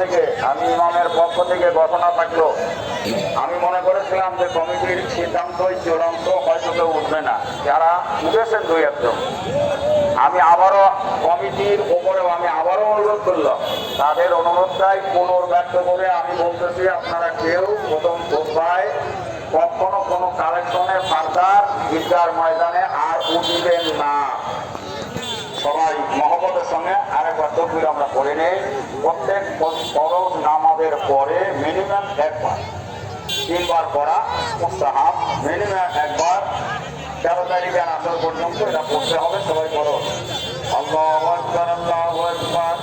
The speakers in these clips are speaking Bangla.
থেকে, আমি ইমামের পক্ষ থেকে ঘটনা থাকল। আমি মনে করেছিলাম যে কমিটির সিদ্ধান্তই চূড়ান্ত, হয়তো কেউ উঠবে না। যারা উঠেছেন দুই একজন। আমি আবারও কমিটির ওপরেও আমি আবারও অনুরোধ করলাম। তাদের অনুরোধটাই পুনর্ব্যক্ত করে আমি বলতেছি, আপনারা কেউ প্রথম বোধবায় কখনো কোনো কালেকশনে ফার্দার গির্জার ময়দানে আর উঠিবেন না সবাই মহব্বতের আমরা পড়ে নেই। প্রত্যেক ফরজ নামাজের পরে মিনিমাম একবার, তিনবার পড়া মুস্তাহাব। মিনিমাম একবার, তেরো তারিখে আসর পর্যন্ত এটা পড়তে হবে, সবাই পড়ো। আল্লাহ আকবার আল্লাহ আকবার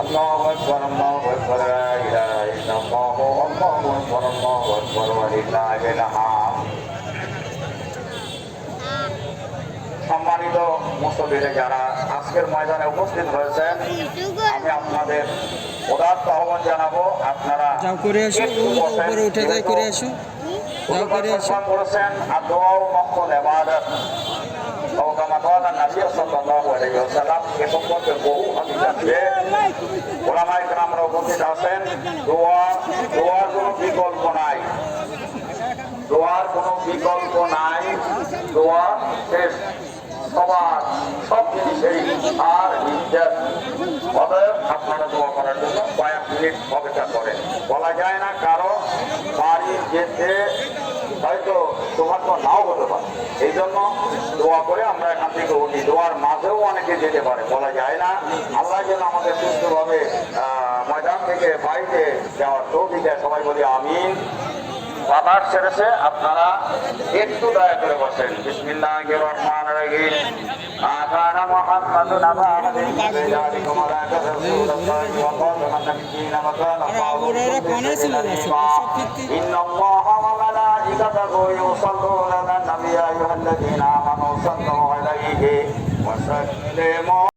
আল্লাহ আকবার আল্লাহ আকবার ইলাহা ইল্লাল্লাহ, আল্লাহু মুসলিমে যারা আজকের ময়দানে উপস্থিত হয়েছেন আমি আপনাদের উদার্ত আহ্বান জানাব আপনারা যাও করে আসো উপরে উঠে যাই করে আসো। যাও করে আসো। উপস্থিত আছেন। দোয়ার দোয়ার কোনো বিকল্প নাই। দোয়ার কোনো বিকল্প নাই। দোয়া শেষ। সবার সব জিনিসেরই আর অতএব আপনারা দোয়া করার জন্য কয়েক মিনিট অপেক্ষা করেন। বলা যায় না কারও বাড়ি যেতে হয়তো সৌভাগ্য নাও হতে পারে। এই জন্য দোয়া করে আমরা এখান থেকে উঠি। দোয়ার মাঝেও অনেকে যেতে পারে। বলা যায় না আল্লাহ যেন আমাদের সুস্থভাবে ময়দান থেকে বাড়িতে যাওয়ার দেয়। সবাই বলি আমিন। বাবার ছেড়েছে আপনারা একটু দয়া করে বসেন। রহিম ওয়া মালাইকাতাহু ইউসাল্লুনা